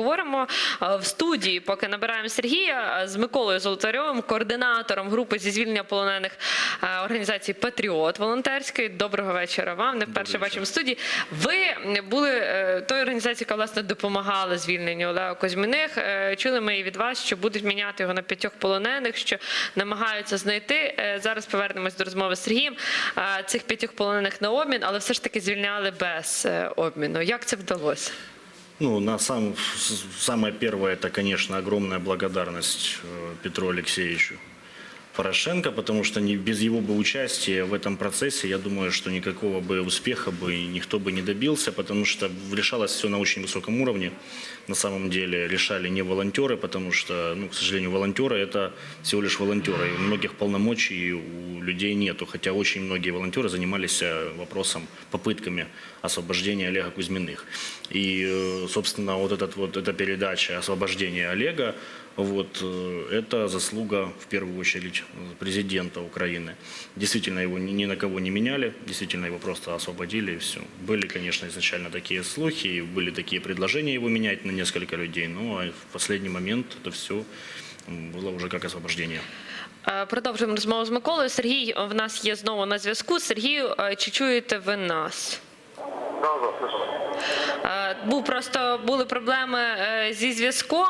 Говоримо е, в студії, поки набираємо Сергія е, з Миколою Золотарьовим, координатором групи зі звільнення полонених е, організації Патріот волонтерської. Доброго вечора вам. Не вперше бачимо в студії. Ви були тою організацією, яка власне допомагала звільненню Олега Козьміних. Чули ми і від вас, що будуть міняти його на п'ятьох полонених, що намагаються знайти. Зараз повернемось до розмови з Сергієм. Цих п'ятьох полонених на обмін, але все ж таки звільняли без обміну. Як це вдалося? Ну, на сам, самое первое, это, конечно, огромная благодарность э, Петру Алексеевичу Порошенко, потому что не, без его бы участия в этом процессе, я думаю, что никакого бы успеха бы никто бы не добился, потому что решалось все на очень высоком уровне. На самом деле решали не волонтеры, потому что, ну, к сожалению, волонтеры это всего лишь волонтеры. И многих полномочий у людей нету, хотя очень многие волонтеры занимались э, вопросом, попытками освобождения Олега Кузьминых. И, э, собственно, вот, этот, вот эта передача освобождения Олега, вот, э, это заслуга, в первую очередь, э, президента Украины. Действительно, его ни ни на кого не меняли, действительно, его просто освободили и все. Были, конечно, изначально такие слухи, и были такие предложения его менять на несколько людей, но а в последний момент это все было уже как освобождение. Е, Продовжуємо розмову з Миколою. Сергій в нас є знову на зв'язку. Сергію, е, чи чуєте ви нас? Да, да, слышал. Був просто були проблеми е, зі зв'язком.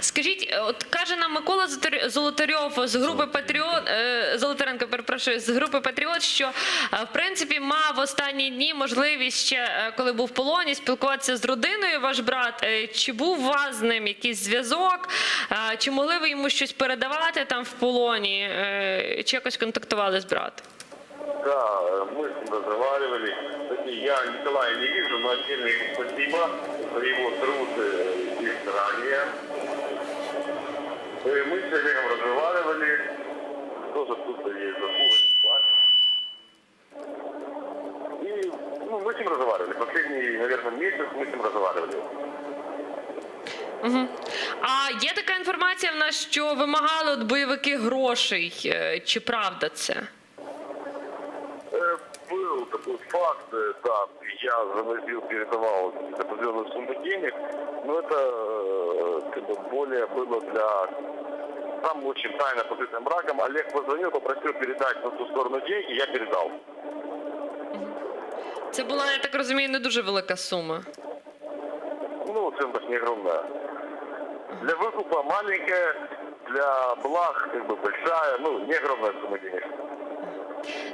Скажіть, е, от каже нам Микола Золотар- Золотарьов з групи Патріот е, Золотаренко, перепрошую, з групи Патріот, що в принципі мав останні дні можливість ще, коли був в полоні, спілкуватися з родиною. Ваш брат. Чи був у вас з ним якийсь зв'язок? Чи могли ви йому щось передавати там в полоні? Чи якось контактували з братом? Да, мы с ним разговаривали. Кстати, я Николая не вижу, но отдельно ему спасибо за его труд э, и старания. Э, Мы с Олегом разговаривали. Тоже тут есть заслуга, не платит. И ну, мы с ним разговаривали. Последний, наверное, месяц мы с ним разговаривали. А є така інформація в нас, що вимагали от бойовики грошей. Е, Чи правда це? Факт, да, я завозил, передавал определенную сумму денег, но это э, как бы более было для там очень тайно покрытым браком. Олег позвонил, попросил передать на ту сторону деньги, я передал. Це була, я так розумію, не дуже велика сума. Ну, цена так не огромная. Для выкупа маленькая, для благ как бы большая, ну, не огромная сумма денег.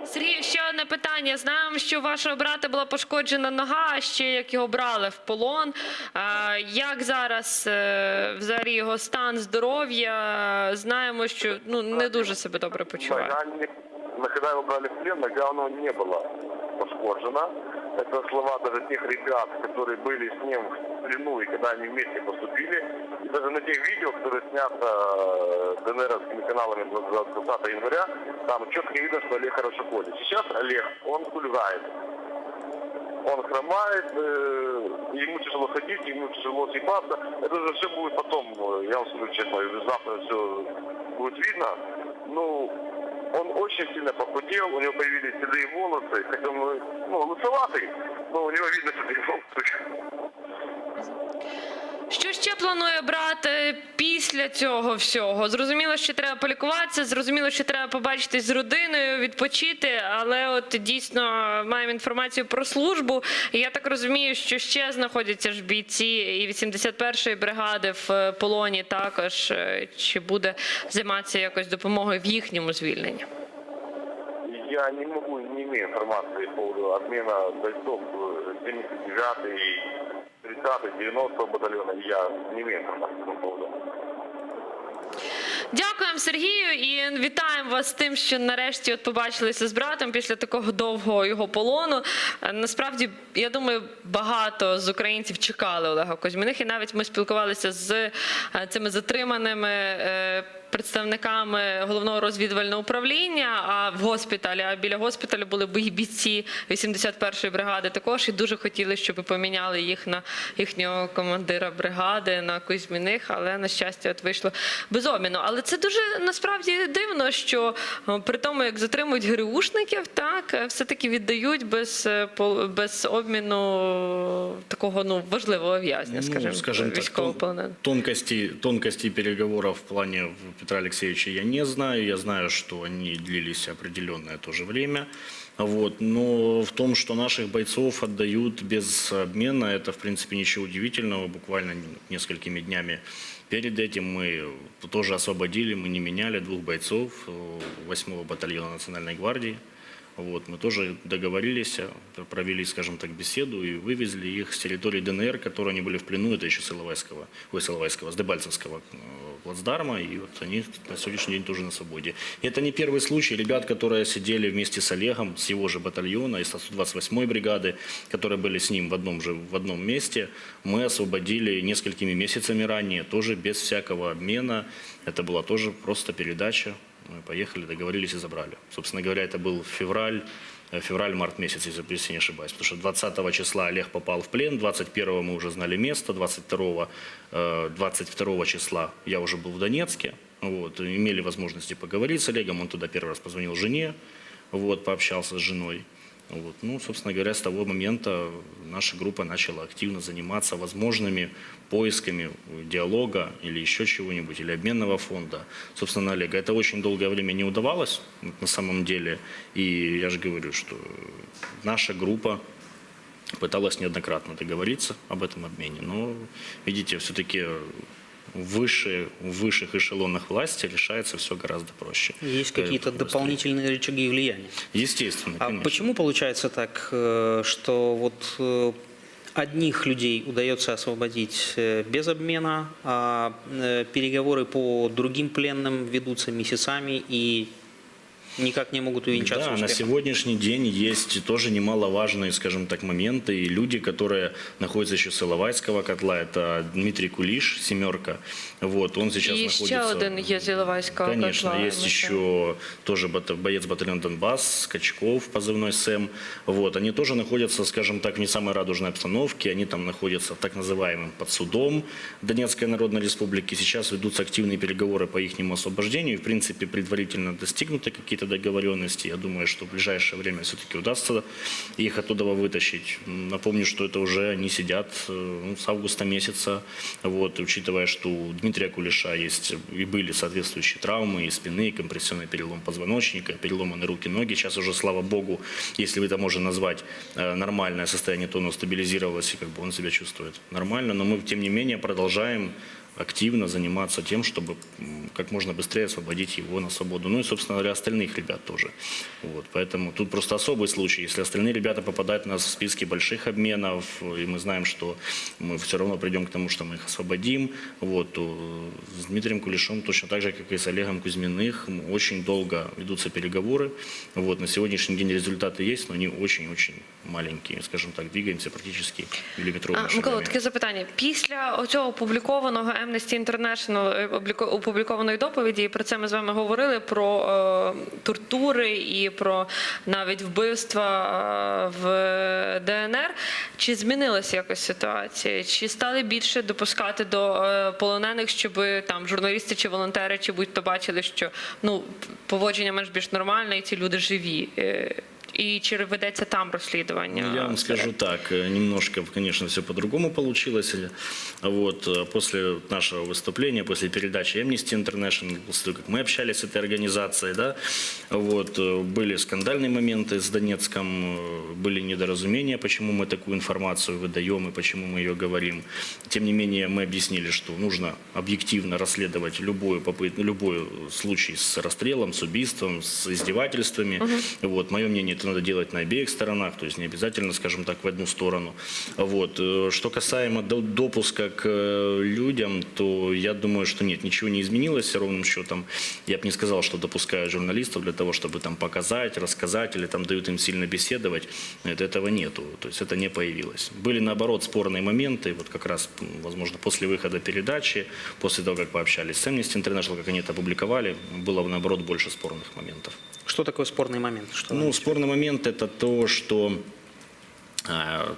Сергій, ще одне питання. Знаємо, що у вашого брата була пошкоджена нога, ще як його брали в полон. Як зараз е, взагалі його стан здоров'я? Знаємо, що ну не дуже себе добре почуває. Когда его брали нога не была пошкоджена. Это слова даже тех ребят, которые были с ним в плену и когда они вместе поступили. И даже на тех видео, которые снято э, ДНРовскими каналами 20 января, там четко видно, что Олег хорошо ходит. Сейчас Олег, он хулигает. Он хромает, э, ему тяжело ходить, ему тяжело съебаться. Это же все будет потом, э, я вам скажу честно, завтра все будет видно. Ну, он очень сильно похудел, у него появились седые волосы, хотя он ну, лысоватый, но у него видно седые волосы. Що ще планує брати після цього всього? Зрозуміло, що треба полікуватися, зрозуміло, що треба побачитись з родиною, відпочити. Але от дійсно маємо інформацію про службу. І Я так розумію, що ще знаходяться ж бійці і 81-ї бригади в е, полоні. Також е, чи буде займатися якось допомогою в їхньому звільненні? Я не можу не маю інформації по поводу обміну бойців 79 30-90 батальйону. Я не маю цьому поводу. Дякуємо Сергію і вітаємо вас з тим, що нарешті от побачилися з братом після такого довгого його полону. Е, насправді, я думаю, багато з українців чекали Олега Кузьміних, і навіть ми спілкувалися з е, цими затриманими. Е, Представниками головного розвідувального управління, а в госпіталі, а біля госпіталю були бій- бійці 81-ї бригади також і дуже хотіли, щоб поміняли їх на їхнього командира бригади на Кузьміних, але на щастя, от вийшло без обміну. Але це дуже насправді дивно, що при тому, як затримують ГРУшників, так е, все-таки віддають без, е, без обміну такого ну, важливого в'язня, скажімо, ну, скажем так, військовополоненого. тон- тонкости, тонкости переговоров в плане Петра Алексеевича я не знаю. Я знаю, что они длились определенное тоже время. Вот. Но в том, что наших бойцов отдают без обмена, это, в принципе, ничего удивительного. Буквально несколькими днями перед этим мы тоже освободили, мы не меняли двух бойцов 8-го батальона Национальной гвардии. Вот, мы тоже договорились, э, провели, скажем так, беседу и вывезли их с территории ДНР, которые они были в плену, это еще с Иловайского, ой, с Иловайского, с Дебальцевского э, плацдарма, и вот они на сегодняшний день тоже на свободе. И это не первый случай. Ребят, которые сидели вместе с Олегом, с его же батальона, из 128-й бригады, которые были с ним в одном же в одном месте, мы освободили несколькими месяцами ранее, тоже без всякого обмена. Это была тоже просто передача мы поехали, договорились и забрали. Собственно говоря, это был февраль, э, февраль-март месяц, если если не ошибаюсь. Потому что 20 числа Олег попал в плен, 21 мы уже знали место, 22, э, 22 числа я уже был в Донецке. Вот, имели возможности поговорить с Олегом. Он туда первый раз позвонил жене, вот, пообщался с женой. Вот. Ну, собственно говоря, с того момента наша группа начала активно заниматься возможными поисками диалога или еще чего-нибудь, или обменного фонда. Собственно, Олега, это очень долгое время не удавалось на самом деле. И я же говорю, что наша группа пыталась неоднократно договориться об этом обмене. Но, видите, все-таки выше, в высших эшелонах власти решается все гораздо проще. Есть какие-то дополнительные рычаги влияния. Естественно, А конечно. почему получается так, э, что вот э, одних людей удается освободить э, без обмена, а переговоры по другим пленным ведутся месяцами и никак не могут увенчаться Да, на успехом? сегодняшний день есть тоже немаловажные, скажем так, моменты. И люди, которые находятся еще с Иловайского котла, это Дмитрий Кулиш, семерка. Вот, он сейчас І ще находится... один є з Іловайського Конечно, котла, есть ми еще тоже бата- боец батальона Донбасс, Скачков, позывной СЭМ. Вот, они тоже находятся, скажем так, в не самой радужной обстановке. Они там находятся так называемым под судом Донецкой Народной Республики. Сейчас ведутся активные переговоры по их освобождению. В принципе, предварительно достигнуты какие-то договоренности. Я думаю, что в ближайшее время все-таки удастся их оттуда вытащить. Напомню, что это уже они сидят э, ну, с августа месяца. Вот, учитывая, что у Дмитрия Кулеша есть и были соответствующие травмы и спины, и компрессионный перелом позвоночника, переломаны руки, ноги. Сейчас уже, слава богу, если это можно назвать э, нормальное состояние, то оно стабилизировалось, и как бы он себя чувствует нормально. Но мы, тем не менее, продолжаем активно заниматься тем, чтобы как можно быстрее освободить его на свободу. Ну и, собственно говоря, остальных ребят тоже. Вот, поэтому тут просто особый случай. Если остальные ребята попадают у нас в списки больших обменов, и мы знаем, что мы все равно придем к тому, что мы их освободим, вот, то с Дмитрием Кулешом точно так же, как и с Олегом Кузьминых, очень долго ведутся переговоры. Вот, на сегодняшний день результаты есть, но они очень-очень маленькие. Скажем так, двигаемся практически миллиметровыми А, Микола, шагами. таке запитання. Після оцього опублікованого Amnesty International е, опублікованої доповіді, і про це ми з вами говорили, про е, тортури і про навіть вбивства е, в ДНР. Чи змінилася якось ситуація? Чи стали більше допускати до полонених, щоб там журналісти чи волонтери, чи будь-то бачили, що ну поводження менш більш нормальне, і ці люди живі? І чи ведеться там? Ну, Я вам скажу так, э, немножко, конечно, все по-другому получилось. Вот, э, после нашего выступления, после передачи Amnesty International, после того, как мы общались с этой организацией, да, вот, э, были скандальные моменты с Донецком, э, были недоразумения, почему мы такую информацию выдаем и почему мы ее говорим. Тем не менее, мы объяснили, что нужно объективно расследовать любой, попыт, любой случай с расстрелом, с убийством, с издевательствами. Вот, мое мнение, это надо делать на обеих сторонах, то есть не обязательно, скажем так, в одну сторону. Вот. Э, Что касаемо до- допуска к э, людям, то я думаю, что нет, ничего не изменилось ровным счетом. Я бы не сказал, что допускают журналистов для того, чтобы там показать, рассказать или там дают им сильно беседовать. Нет, этого нету, то есть это не появилось. Были наоборот спорные моменты, вот как раз, возможно, после выхода передачи, после того, как пообщались с Amnesty International, как они это опубликовали, было наоборот больше спорных моментов. Что такое спорный момент? Что Ну, спорный момент это то, что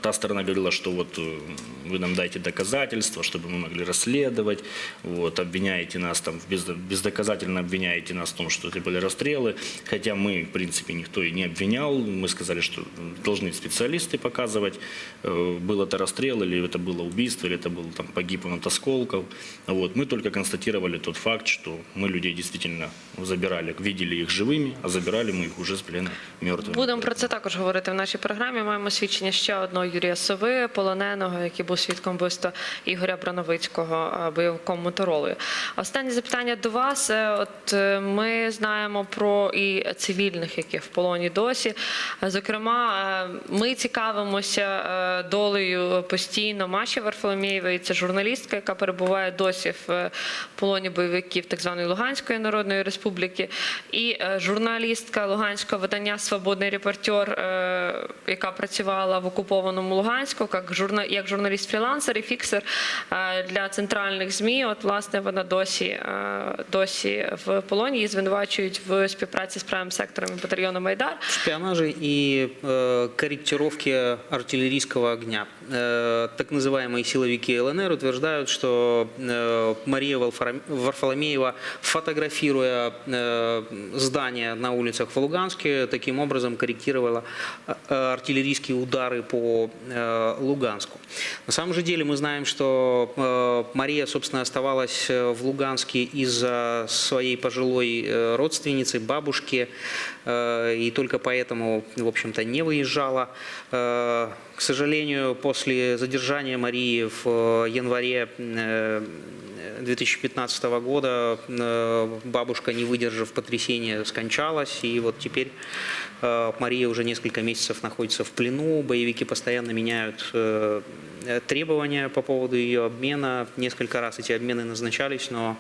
Та сторона говорила, что вот э, вы нам дайте доказательства, чтобы мы могли расследовать. Вот, обвиняете нас там, без- бездоказательно обвиняете нас в том, что это были расстрелы. Хотя мы, в принципе, никто и не обвинял. Мы сказали, что должны специалисты показывать, э, был это расстрел, или это было убийство, или это был там, погиб он от осколков. Вот. Мы только констатировали тот факт, что мы людей действительно забирали, видели их живыми, а забирали мы их уже с плена мертвыми. Будемо про це також говорити в нашій програмі. Маємо свідчення ще одного Юрія Сови, полоненого, який був свідком вбивства Ігоря Брановицького, бойовиком моторолою. Останнє запитання до вас. Е, От е, ми знаємо про і цивільних, які в полоні досі. Зокрема, е, ми цікавимося долею постійно Маші Варфоломєєвої. Це журналістка, яка перебуває досі в полоні бойовиків так званої Луганської Народної Республіки, і журналістка Луганського видання Свободний репортер, яка працювала в окупованому Луганську, як журна як журналіст-фрілансер і фіксер е, для центральних змі. От власне вона досі е, досі в полоні її звинувачують в співпраці з правим сектором і батальйоном Майдар. В шпионаже и э, корректировке артиллерийского огня. Э, так называемые силовики ЛНР утверждают, что э, Мария Варфолом- Варфоломеева, фотографируя э, здания на улицах в Луганске, таким образом корректировала э, артиллерийские удары по э, Луганску. На самом же деле мы знаем, что э, Мария, собственно, оставалась э, в Луганске из-за своей пожилой родственницы, бабушки, и только поэтому, в общем-то, не выезжала. К сожалению, после задержания Марии в январе 2015 года э, бабушка, не выдержав потрясения, скончалась, и вот теперь э, Мария уже несколько месяцев находится в плену, боевики постоянно меняют э, э, требования по поводу ее обмена, несколько раз эти обмены назначались, но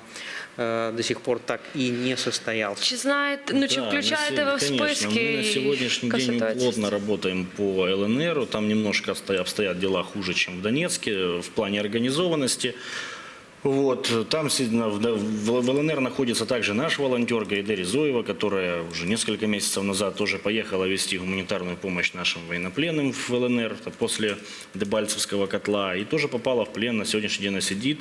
э, до сих пор так и не состоялся. Чи знаєте, ну чи Да, на включаєте се- ви в конечно. списки? Мы на сегодняшний яка день ситуація? плотно работаем по ЛНР. Там немножко обстоят, обстоят дела хуже, чем в Донецке в плане организованности. Вот, там в ЛНР находится также наш волонтер Гайде Ризоева, которая уже несколько месяцев назад тоже поехала вести гуманитарную помощь нашим военнопленным в ЛНР после Дебальцевского котла и тоже попала в плен, на сегодняшний день она сидит.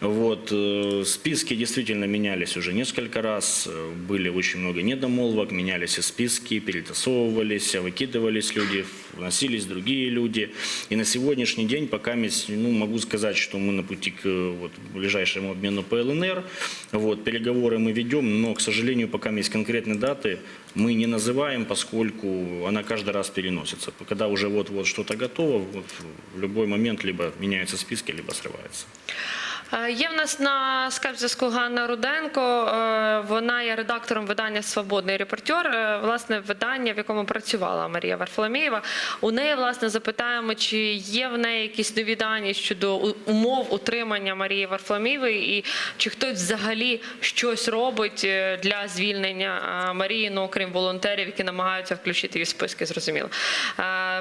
Вот, э, списки действительно менялись уже несколько раз, э, были очень много недомолвок, менялись и списки, перетасовывались, выкидывались люди, вносились другие люди. И на сегодняшний день пока ну, могу сказать, что мы на пути к э, вот, ближайшему обмену по ЛНР. Вот, переговоры мы ведем, но, к сожалению, пока есть конкретные даты, мы не называем, поскольку она каждый раз переносится. Когда уже вот-вот что-то готово, вот в любой момент либо меняются списки, либо срывается. Е, Є в нас на скайп-зв'язку Ганна Руденко. Е, Вона є редактором видання Свободний репортер. Е, Власне, видання, в якому працювала Марія Варфоломєєва. У неї власне запитаємо, чи є в неї якісь нові дані щодо умов утримання Марії Варфоломєєвої, і чи хтось взагалі щось робить для звільнення Марії, ну окрім волонтерів, які намагаються включити її в списки. Зрозуміло.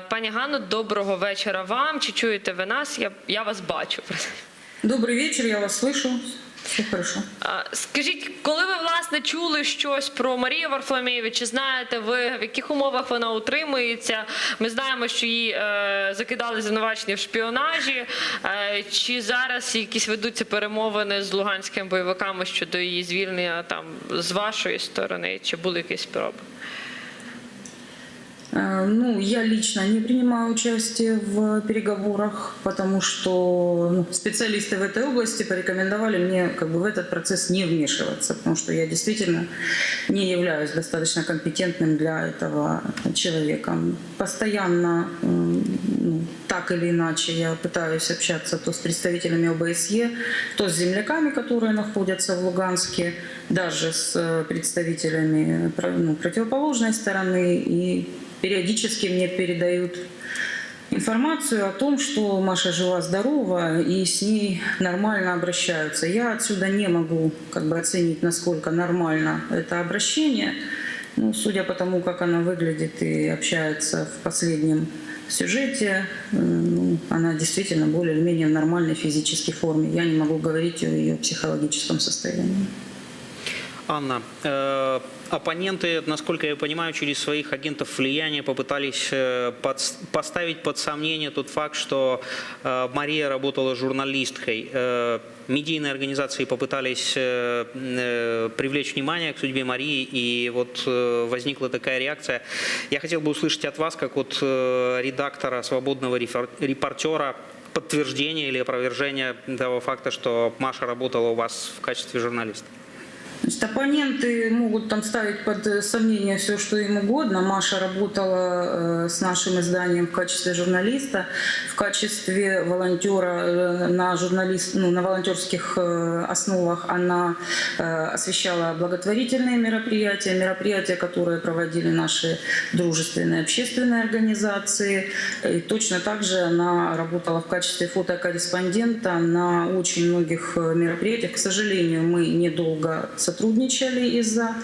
Пані Ганно, доброго вечора вам. Чи чуєте ви нас? Я, я вас бачу. Добрый вечер, я вас слышу. Все хорошо. Скажіть, коли ви власне чули щось про Марію Варфоломєєву, чи знаєте ви в яких умовах вона утримується? Ми знаємо, що її е, закидали звинувачення в шпіонажі. Е, чи зараз якісь ведуться перемовини з луганськими бойовиками щодо її звільнення там з вашої сторони? Чи були якісь спроби? Э, Ну, я лично не принимаю участие в переговорах, потому что ну, специалисты в этой области порекомендовали мне как бы в этот процесс не вмешиваться, потому что я действительно не являюсь достаточно компетентным для этого человека. Постоянно, ну, так или иначе, я пытаюсь общаться то с представителями ОБСЕ, то с земляками, которые находятся в Луганске, даже с э, представителями ну, противоположной стороны. И периодически мне передают информацию о том, что Маша жива-здорова и с ней нормально обращаются. Я отсюда не могу как бы оценить, насколько нормально это обращение. Ну, судя по тому, как она выглядит и общается в последнем сюжете, ну, она действительно более или менее в нормальной физической форме. Я не могу говорить о ее психологическом состоянии. Анна, э, оппоненты, насколько я понимаю, через своих агентов влияния попытались э, подс- поставить под сомнение тот факт, что э, Мария работала журналисткой. Э, Медийные организации попытались э, э, привлечь внимание к судьбе Марии, и вот э, возникла такая реакция. Я хотел бы услышать от вас, как от э, редактора, свободного рефер- репортера, подтверждение или опровержение того факта, что Маша работала у вас в качестве журналиста. Значит, оппоненты могут там ставить под э, сомнение все, что им угодно. Маша работала э, с нашим изданием в качестве журналиста, в качестве волонтера э, на, журналист, ну, на волонтерских основах она освещала благотворительные мероприятия, мероприятия, которые проводили наши дружественные общественные организации. И точно так же она работала в качестве фотокорреспондента на очень многих мероприятиях. К сожалению, мы недолго сотрудничали из-за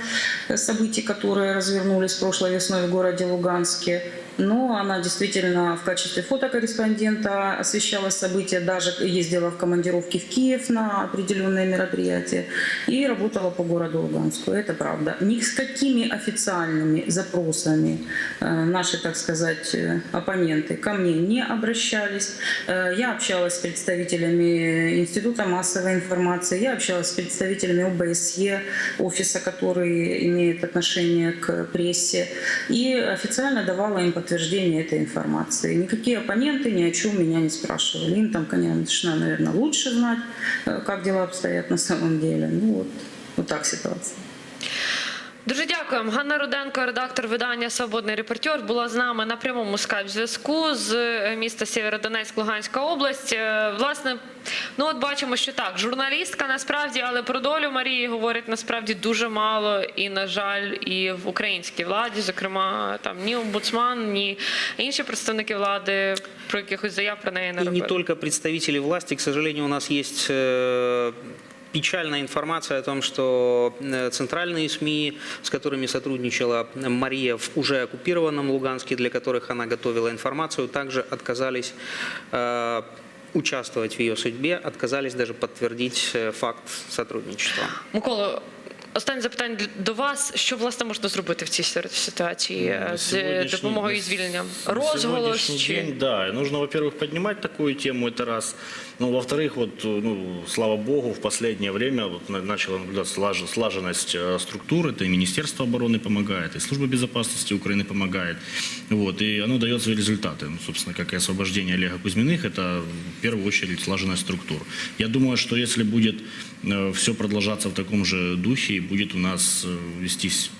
событий, которые развернулись прошлой весной в городе Луганске. Но она действительно в качестве фотокорреспондента освещала события, даже ездила в командировки в Киев на определенные мероприятия и работала по городу Луганску. Это правда. Ни с какими официальными запросами э, наши, так сказать, э, оппоненты ко мне не обращались. Э, Я общалась с представителями Института массовой информации, я общалась с представителями ОБСЕ, офиса, который имеет отношение к прессе, и официально давала им подтверждение этой информации. Никакие оппоненты ни о чем меня не спрашивали. Им там, конечно, наверное, лучше знать, э, как дела обстоят на самом деле. Ну вот, вот так ситуация. Дуже дякуємо. Ганна Руденко, редактор видання Свободний репортер, була з нами на прямому скайп-зв'язку з е, міста Сєвєродонецьк, Луганська область. Е, Власне, ну от бачимо, що так, журналістка насправді, але про долю Марії говорять насправді дуже мало. І, на жаль, і в українській владі, зокрема, там ні омбудсман, ні інші представники влади про якихось заяв про неї не робили. не только представители власти, к сожалению, у нас есть э, печальная информация о том, что э, центральные СМИ, с которыми сотрудничала Мария в уже оккупированном Луганске, для которых она готовила информацию, также отказались э, участвовать в ее судьбе, отказались даже подтвердить э, факт сотрудничества. Микола, останнє запитання для- до вас. Що власне можна зробити в цій ситуа- ситуації е, На з сегодняшний- допомогою і на звільненням? на Розголос сегодняшний чи день, да, нужно, во-первых, поднимать такую тему, это раз. Ну, во-вторых, вот, ну, слава богу, в последнее время вот на- начала наблюдаться слаж- слаженность э, структур, это и Министерство обороны помогает, и Служба безопасности Украины помогает, вот, и оно дает свои результаты. Ну, собственно, как и освобождение Олега Кузьминых, это в первую очередь слаженность структур. Я думаю, что если будет все продолжаться в таком же духе, и будет у нас э, вестись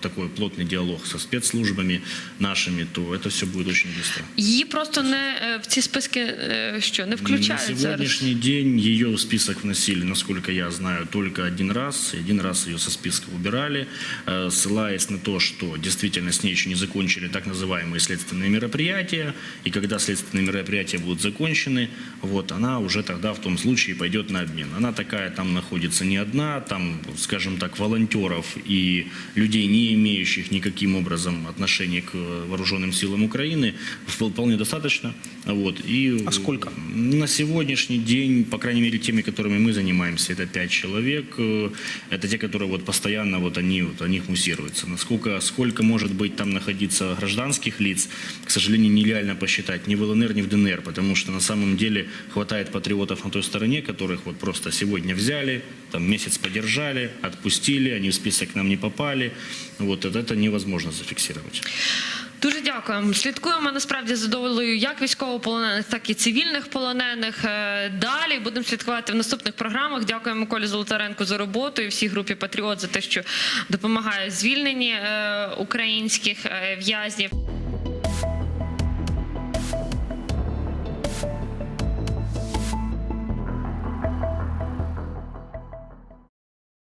такой плотный диалог со спецслужбами нашими, то это все будет очень быстро. її просто не е, в ці списки е, що не На включають зараз? сегодняшний день ее в список вносили, насколько я знаю, только один раз. И Один раз ее со списка убирали, э, ссылаясь на то, что действительно с ней еще не закончили так называемые следственные мероприятия. И когда следственные мероприятия будут закончены, вот она уже тогда в том случае пойдет на обмен. Она такая там находится не одна, там, скажем так, волонтеров и людей, не имеющих никаким образом отношения к вооруженным силам Украины, вполне достаточно. Вот. И А сколько? на сегодняшний день, по крайней мере, теми, которыми мы занимаемся, это пять человек. Э, Это те, которые вот постоянно вот они, вот, о них муссируются. Насколько, сколько может быть там находиться гражданских лиц, к сожалению, нереально посчитать ни в ЛНР, ни в ДНР, потому что на самом деле хватает патриотов на той стороне, которых вот просто сегодня взяли, там месяц подержали, отпустили, они в список к нам не попали. Вот это, невозможно зафиксировать. Дуже дякуємо. Слідкуємо насправді за долею як військовополонених, так і цивільних полонених. Е, Далі будемо слідкувати в наступних програмах. Дякуємо Колі Золотаренку за роботу і всій групі Патріот за те, що допомагає звільненні е, українських е, в'язнів.